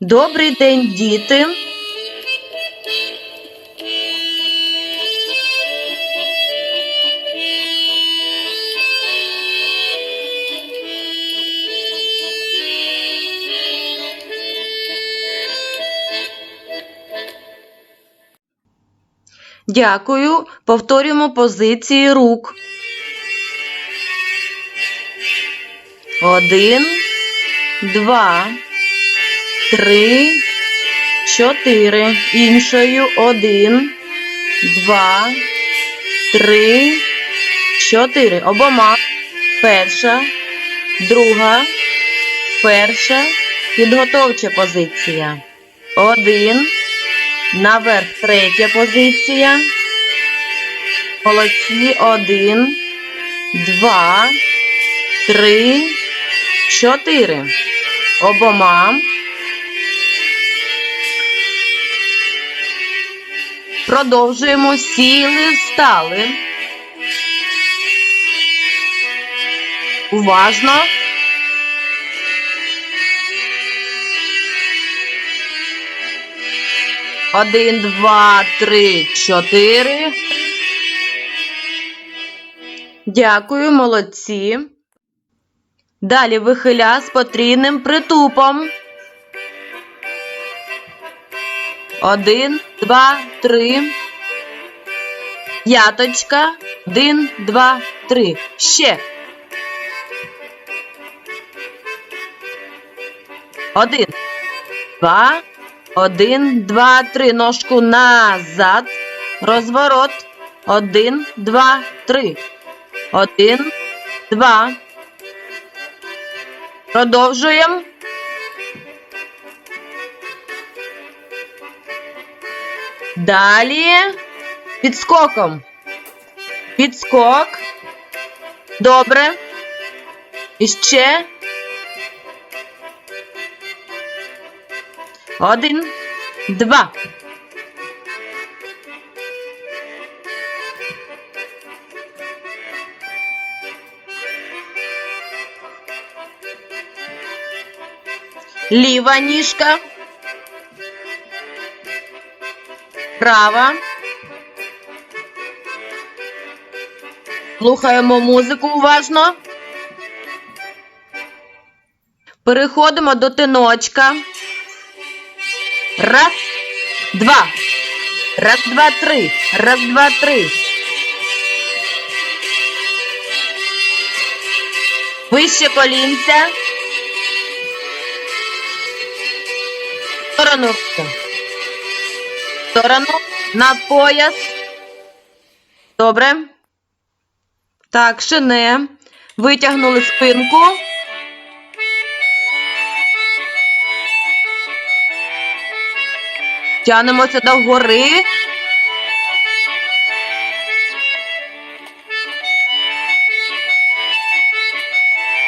Добрий день, діти. Дякую. Повторюємо позиції рук. Один, два, три, чотири. Іншою один, два, три, чотири. Обома. Перша, друга, перша. Підготовча позиція. Один. Наверх третя позиція. Молодці. Один, два, три, чотири. Обома. Продовжуємо. Сіли, встали. Уважно. Один, два, три, чотири. Дякую, молодці. Далі вихиля з потрійним притупом. Один, два, три. П'яточка. Один, два, три. Ще. Один, два, один, два, три. Ножку назад. Розворот. Один, два, три. Один, два. Продовжуємо. Далі підскоком. Підскок. Добре. І ще. Один, два. Ліва ніжка. Права. Слухаємо музику уважно. Переходимо до тиночка. Раз, два. Раз, два, три. Раз, два, три. Вище колінця. Сторону. Сторону. На пояс. Добре. Так, шине. Витягнули спинку. Тянемося до гори.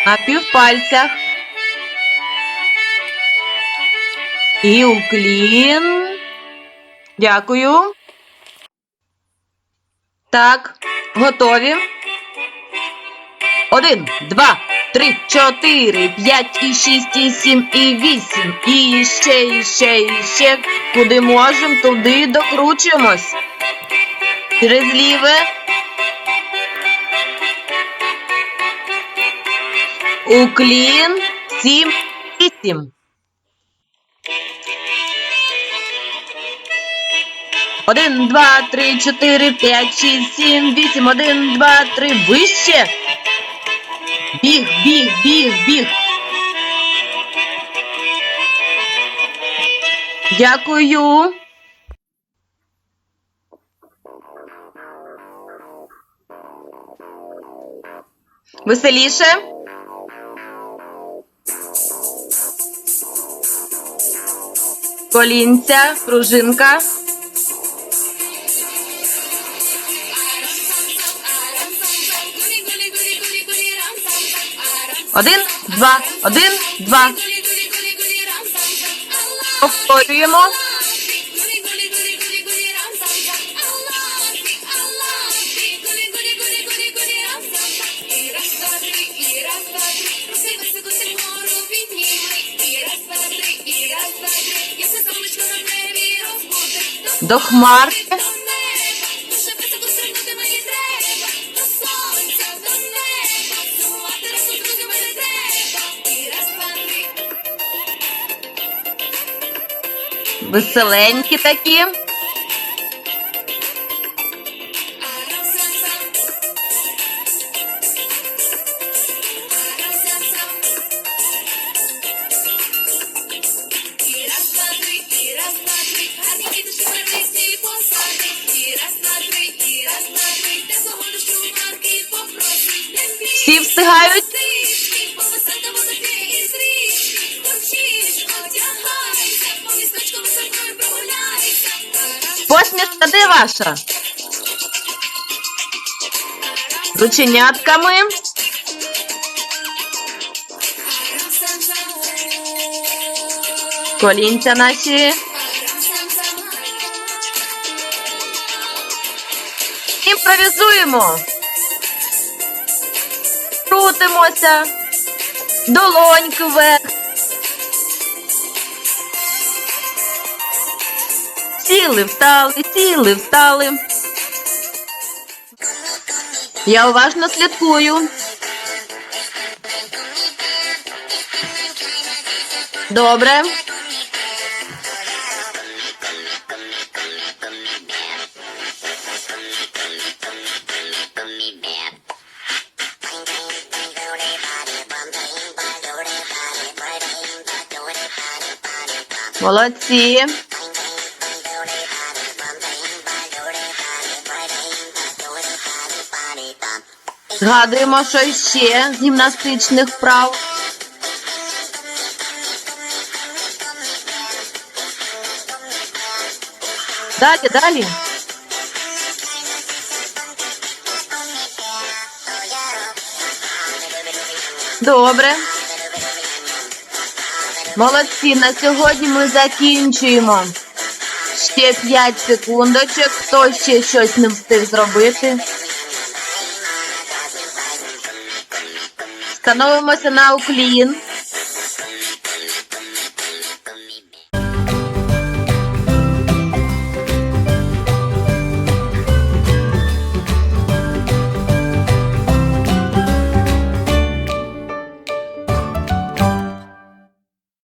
На півпальцях. І уклін. Дякую. Так, готові. Один, два, три, чотири, п'ять, і шість, і сім, і вісім. І ще, і ще, і ще. Куди можемо, туди докручуємось. Через ліве. Уклін. Сім, вісім. Один, два, три, чотири, п'ять, шість, сім, вісім. Один, два, три. Вище. Біг, біг, біг, біг. Дякую. Веселіше. Колінця, пружинка. Один, два, один, два. Повторюємо. До хмарки. Веселенькі такі. Посмішка де ваша? Сам, сам. Колінця наші. Імпровізуємо. Крутимося. Долоньки вверх. Сіли, встали, сіли, встали. Я уважно слідкую. Добре. Молодці. Згадуємо, що ще з гімнастичних вправ. Далі, далі. Добре. Молодці, на сьогодні ми закінчуємо. Ще 5 секундочок. Хто ще щось не встиг зробити? Становимося на уклін.